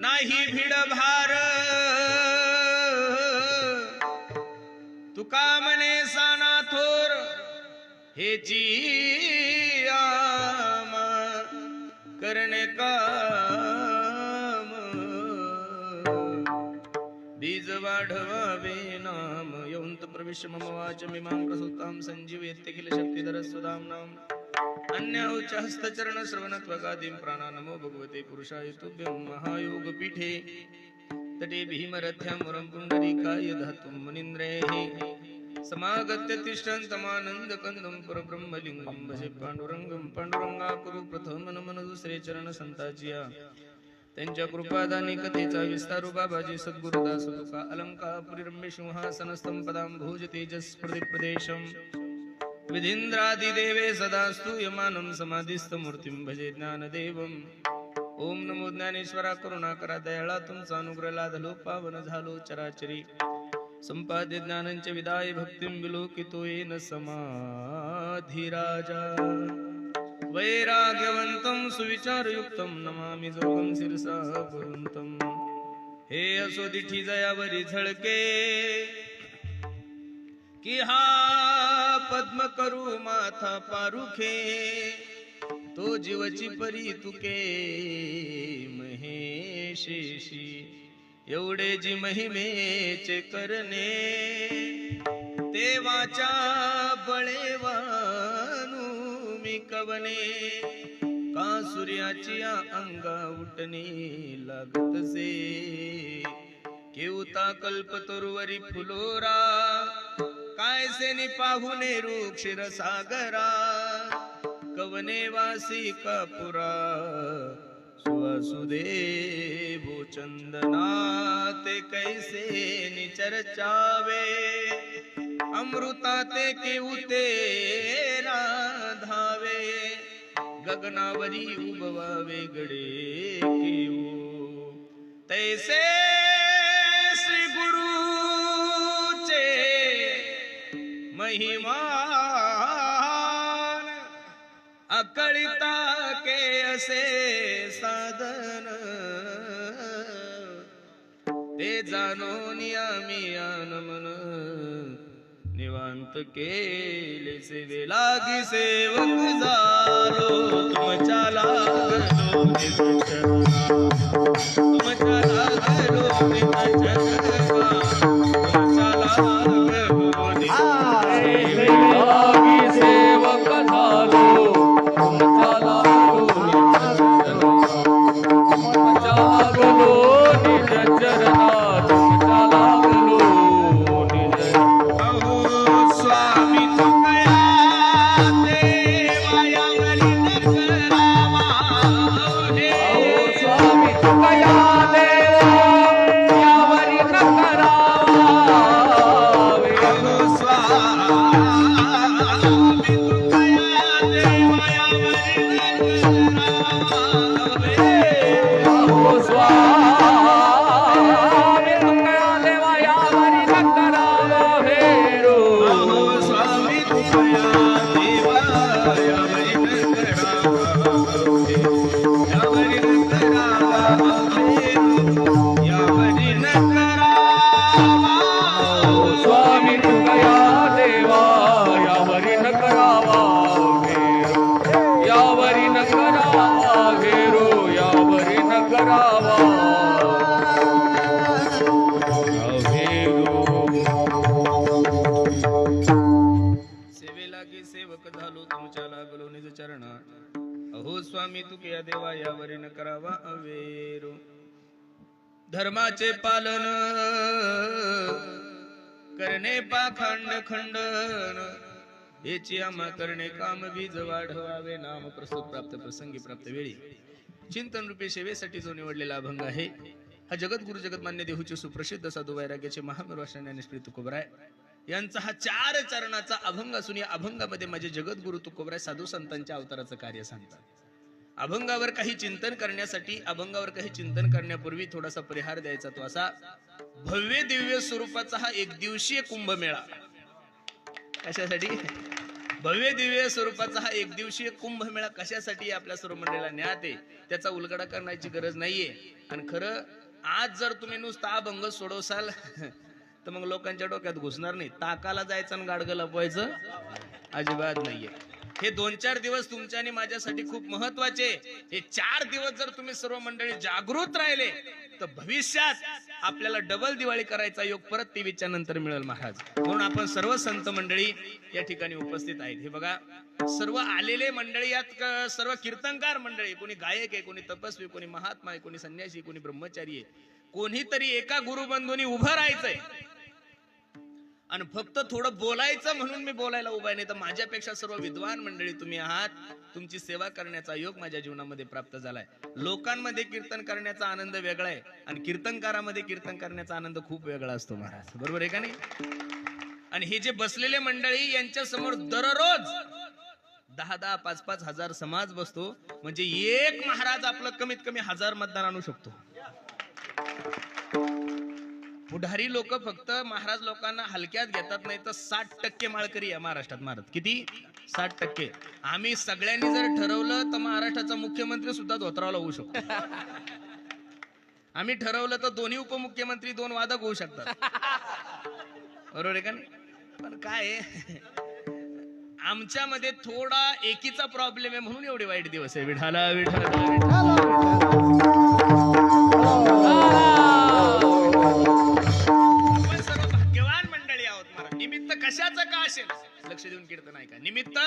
नाही भिड भार. तुका म्हणे साना थोर हे आमा करणे काम. बीज वाढवावे नाम यौंत प्रविश मम वाच मिमां प्रसुतां संजीवयत्य किल शक्तिधर सुदां नाम. अन्याउच हस्तचरण श्रवणत्वगादीं प्राणा नमो भगवते पुरुषाय तुभ्यं महायोग पीठे तटे भीमरथ्यां वरं पुण्डरीकाय धातुं मुनीन्द्रैः। समागत्य तिष्ठन्तमानन्दकन्दं परब्रह्मलिङ्गं भजे पांडुरंगं पांडुरंगाकुरु प्रथम नमन दुसरे चरण संताजिया। त्यांच्या कृपादानी कथेचा विस्तारू बाबाजी सद्गुरुदास तुका अलंकापुरी रम्य सिंहासन स्तंपदां भोज तेजस प्रदेशम। विधींद्रादिदेवे सदास्तु यमानं समाधिस्थ भजे ज्ञानदेवम् ओम नमो ज्ञानेश्वरा करुणा करा दयाळा तुमचा अनुग्रह लाधलो पावन झालो चराचरी। संपाद्य ज्ञानांचे विदाय भक्तिं विलोकितो येन समाधीराजा। वैराग्यवंतं सुविचारयुक्तं नमामि जोगं शिरसा पुरंतं हे असो दिठी जयावरी झळके की हा पद्म करू माथा पारुखे. तो जीवची परी तुके महेशेशी एवढे जी महिमेचे करणे. देवाच्या बळेवानू मी कवने. का सूर्याची अंगा उठणे लागतसे? केवता कल्पतरुवरी फुलोरा. दिसेनी पाहुणे रुक्षीर सागरा कवने वासी कपुरा सुवासुदेव चंदना ते कैसे निचरचावे अमृता ते केवते राधावे गगनावरी उभवा वेगळे तैसे असे साधन। ते जाणून आम्ही आनमन। निवांत केले सेवे लागी सेवक झालो। तुमच्या लागलो करावा अवेरो. धर्माचे पालन करणे पाखंड खंडन. याची आम्हा करणे काम बीज वाढवावे नाम प्रस्तुत प्राप्त प्रसंगी प्राप्त वेळी. चिंतन रूपी सेवेसाठी जो निवडलेला अभंग आहे हा जगद्गुरु जगतमान्य देहूचे सुप्रसिद्ध साधू वैराग्याचे महामेरवाशन ज्ञानेश्वरी तुकोबराय यांचा हा चार चरणाचा अभंग असून या अभंगामध्ये माझे जगद्गुरु तुकोबराय साधू संतांच्या अवताराचं कार्य सांगतात. अभंगावर काही चिंतन करण्यासाठी अभंगावर काही चिंतन करण्यापूर्वी थोडासा परिहार द्यायचा तो असा भव्य दिव्य स्वरूपाचा हा एक दिवसीय कुंभमेळा. कशासाठी? भव्य दिव्य स्वरूपाचा हा एक दिवसीय कुंभमेळा कशासाठी आपल्या सर्व मंडळीला ज्ञात आहे त्याचा उलगडा करण्याची गरज नाहीये. आणि खरं आज जर तुम्ही नुसता अभंग सोडवसाल तर मग लोकांच्या डोक्यात घुसणार नाही. ताकाला जायचं आणि गाडगं लपवायचं अजिबात नाहीये. हे दोन चार दिवस तुमच्या आणि माझ्यासाठी खूप महत्त्वाचे. हे चार दिवस जर तुम्ही सर्व मंडळी जागृत राहिले तर भविष्यात आपल्याला डबल दिवाळी करायचा योग परत तेवीसच्या नंतर मिळेल महाराज. म्हणून आपण सर्व संत मंडळी या ठिकाणी उपस्थित आहेत. हे बघा सर्व आलेले मंडळी यात सर्व कीर्तनकार मंडळी कोणी गायक आहे कोणी तपस्वी कोणी महात्मा आहे कोणी संन्यासी कोणी ब्रह्मचारी आहे. कोणीतरी एका गुरुबंधूनी उभं राहायचंय. आणि फक्त थोडं बोलायचं म्हणून मी बोलायला उभा आहे नाही तर माझ्यापेक्षा सर्व विद्वान मंडळी तुम्ही आहात. तुमची सेवा करण्याचा योग माझ्या जीवनामध्ये प्राप्त झालाय. लोकांमध्ये कीर्तन करण्याचा आनंद वेगळा आहे आणि कीर्तनकारामध्ये कीर्तन करण्याचा आनंद खूप वेगळा असतो महाराज. बरोबर आहे का नाही? आणि हे जे बसलेले मंडळी यांच्या समोर दररोज दहा दहा पाच पाच हजार समाज बसतो. म्हणजे एक महाराज आपलं कमीत कमी हजार मतदान आणू शकतो. पुढारी लोक फक्त महाराज लोकांना हलक्यात घेतात नाही तर साठ टक्के माळकरी आहे महाराष्ट्रात महाराज. किती? साठ टक्के. आम्ही सगळ्यांनी जर ठरवलं तर महाराष्ट्राचा मुख्यमंत्री सुद्धा धोत्रावला होऊ शकतो. आम्ही ठरवलं तर दोन्ही उपमुख्यमंत्री दोन वादक होऊ शकतात. बरोबर आहे का नाही? पण काय आमच्यामध्ये थोडा एकीचा प्रॉब्लेम आहे म्हणून एवढे वाईट दिवस आहे. विठाला विठाला असेल लक्ष देऊन कीर्तन ऐका. निमित्त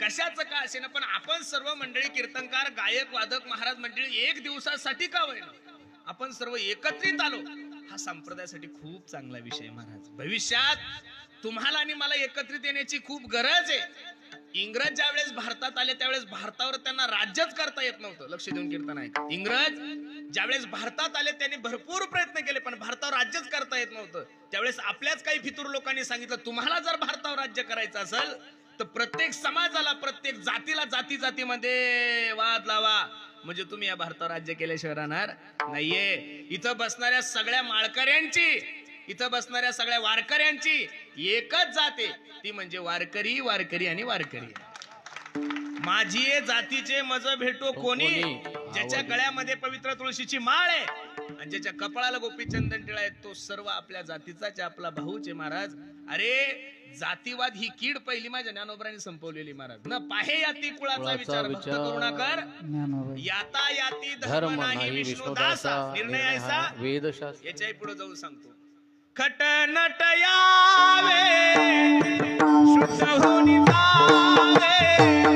कशाचं का असेल पण आपण सर्व मंडळी कीर्तनकार गायक वादक महाराज मंडळी एक दिवसासाठी का होईल आपण सर्व एकत्रित आलो. हा संप्रदायासाठी खूप चांगला विषय महाराज. भविष्यात तुम्हाला आणि मला एकत्रित येण्याची खूप गरज आहे. इंग्रज ज्यावेळेस भारतात आले त्यावेळेस भारतावर त्यांना राज्यच करता येत नव्हतं. लक्ष देऊन कीर्तन ऐका. इंग्रज ज्यावेळेस भारतात आले त्यांनी भरपूर प्रयत्न केले पण भारतावर राज्यच करता येत नव्हतं. त्यावेळेस आपल्याच काही फितूर लोकांनी सांगितलं तुम्हाला जर भारतावर राज्य करायचं असेल तर प्रत्येक समाजाला प्रत्येक जातीला जाती जातीमध्ये वाद लावा. म्हणजे तुम्ही या भारतावर राज्य केल्याशिवाय राहणार नाहीये. इथं बसणाऱ्या सगळ्या माळकऱ्यांची इथं बसणाऱ्या सगळ्या वारकऱ्यांची एकच जाते ती म्हणजे वारकरी वारकरी आणि वारकरी. माझी जातीचे मज भेटो कोणी? ज्याच्या गळ्यामध्ये पवित्र तुळशीची माळ आहे. आणि ज्याच्या कपाळाला गोपीचंदन टिळा आहे तो सर्व आपल्या जातीचाच आपला भाऊच महाराज. अरे जातीवाद ही कीड पहिली माझ्या ज्ञानोबरांनी संपवलेली महाराज. न पाहे याती कुळाचा विचार भक्त. करुणाकर याता याती धर्म नाही विष्णुदासा निर्णय ऐसा वेदशास्त्र. याच्याही पुढे जाऊन सांगतो. खट नट यावे शुद्ध होनी जावे.